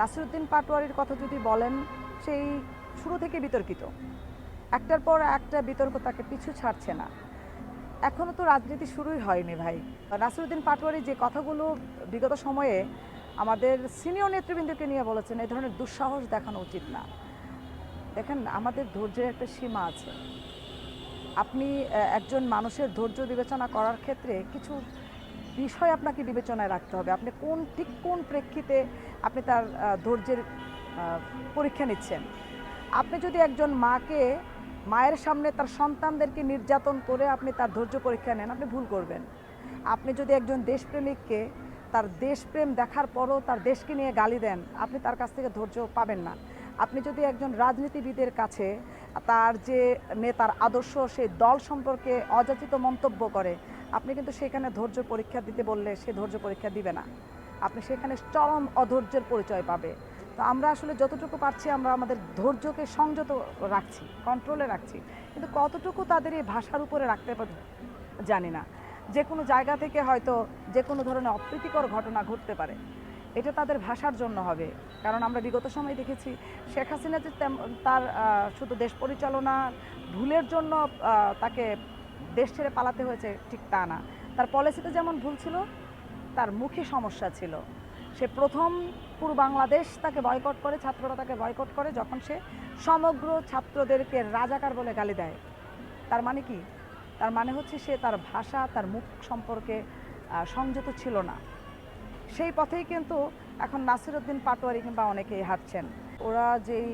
নাসিরুদ্দিন পাটোয়ারির কথা যদি বলেন, সেই শুরু থেকে বিতর্কিত। একটার পর একটা বিতর্ক তাকে পিছু ছাড়ছে না। এখনও তো রাজনীতি শুরুই হয়নি ভাই। নাসিরুদ্দিন পাটোয়ারি যে কথাগুলো বিগত সময়ে আমাদের সিনিয়র নেতৃবৃন্দকে নিয়ে বলেছেন এই ধরনের দুঃসাহস দেখানো উচিত না। দেখেন, আমাদের ধৈর্যের একটা সীমা আছে। আপনি একজন মানুষের ধৈর্য বিবেচনা করার ক্ষেত্রে কিছু বিষয় আপনাকে বিবেচনায় রাখতে হবে। আপনি কোন, ঠিক কোন প্রেক্ষিতে আপনি তার ধৈর্যের পরীক্ষা নিচ্ছেন? আপনি যদি একজন মাকে, মায়ের সামনে তার সন্তানদেরকে নির্যাতন করে আপনি তার ধৈর্য পরীক্ষা নেন, আপনি ভুল করবেন। আপনি যদি একজন দেশপ্রেমিককে তার দেশপ্রেম দেখার পরও তার দেশকে নিয়ে গালি দেন, আপনি তার কাছ থেকে ধৈর্য পাবেন না। আপনি যদি একজন রাজনীতিবিদের কাছে তার যে নেতার আদর্শ, সেই দল সম্পর্কে অযাচিত মন্তব্য করে আপনি কিন্তু সেখানে ধৈর্য পরীক্ষা দিতে বললে সে ধৈর্য পরীক্ষা দিবে না। আপনি সেখানে চরম অধৈর্যের পরিচয় পাবে। তো আমরা আসলে যতটুকু পারছি আমরা আমাদের ধৈর্যকে সংযত রাখছি কন্ট্রোলে রাখছি। কিন্তু কতটুকু তাদের এই ভাষার উপরে রাখতে জানি না। যে কোনো জায়গা থেকে হয়তো যে কোনো ধরনের অপ্রীতিকর ঘটনা ঘটতে পারে। এটা তাদের ভাষার জন্য হবে। কারণ আমরা বিগত সময় দেখেছি, শেখ হাসিনা যে তার শুধু দেশ পরিচালনা ভুলের জন্য তাকে দেশ ছেড়ে পালাতে হয়েছে ঠিক তা না। তার পলিসিতে যেমন ভুল ছিল, তার মুখে সমস্যা ছিল। সে প্রথম পুরো বাংলাদেশ তাকে বয়কট করে, ছাত্ররা তাকে বয়কট করে যখন সে সমগ্র ছাত্রদেরকে রাজাকার বলে গালি দেয়। তার মানে কি? তার মানে হচ্ছে সে তার ভাষা, তার মুখ সম্পর্কে সংযত ছিল না। সেই পথেই কিন্তু এখন নাসিরুদ্দিন পাটোয়ারি কিংবা অনেকেই হাঁটছেন। ওরা যেই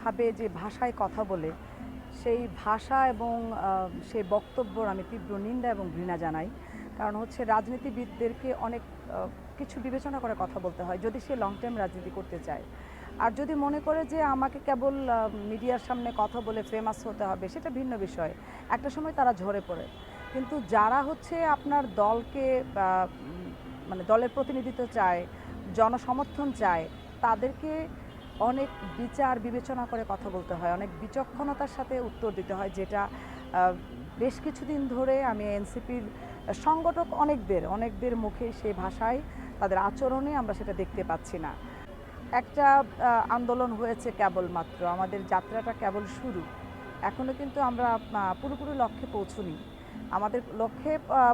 ভাবে যে ভাষায় কথা বলে সেই ভাষা এবং সেই বক্তব্যর আমি তীব্র নিন্দা এবং ঘৃণা জানাই। কারণ হচ্ছে রাজনীতিবিদদেরকে অনেক কিছু বিবেচনা করে কথা বলতে হয়, যদি সে লং টাইম রাজনীতি করতে চায়। আর যদি মনে করে যে আমাকে কেবল মিডিয়ার সামনে কথা বলে ফেমাস হতে হবে, সেটা ভিন্ন বিষয়। একটা সময় তারা ঝরে পড়ে। কিন্তু যারা হচ্ছে আপনার দলকে মানে দলের প্রতিনিধিত্ব চায়, জনসমর্থন চায়, তাদেরকে অনেক বিচার বিবেচনা করে কথা বলতে হয়, অনেক বিচক্ষণতার সাথে উত্তর দিতে হয়, যেটা বেশ কিছুদিন ধরে আমি এনসিপির সংগঠক অনেকদের অনেকদের মুখে সেই ভাষায় তাদের আচরণে আমরা সেটা দেখতে পাচ্ছি না। একটা আন্দোলন হয়েছে কেবলমাত্র, আমাদের যাত্রাটা কেবল শুরু এখনও কিন্তু আমরা পুরোপুরি লক্ষ্যে পৌঁছুনি। আমাদের লক্ষ্যে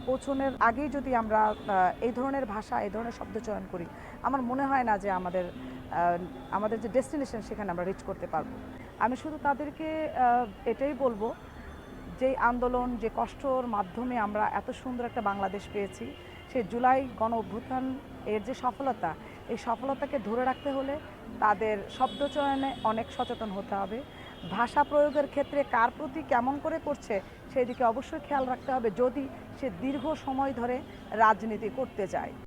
পৌঁছনের আগেই যদি আমরা এই ধরনের ভাষা, এই ধরনের শব্দ চয়ন করি, আমার মনে হয় না যে আমাদের আমাদের যে ডেস্টিনেশন সেখানে আমরা রিচ করতে পারব। আমি শুধু তাদেরকে এটাই বলব যে আন্দোলন, যে কষ্টর মাধ্যমে আমরা এত সুন্দর একটা বাংলাদেশ পেয়েছি, সে জুলাই গণ অভ্যুত্থান এর যে সফলতা, এই সফলতাকে ধরে রাখতে হলে তাদের শব্দচয়নে অনেক সচেতন হতে হবে। ভাষা প্রয়োগের ক্ষেত্রে কার প্রতি কেমন করে করছে সেই দিকে অবশ্যই খেয়াল রাখতে হবে যদি সে দীর্ঘ সময় ধরে রাজনীতি করতে চায়।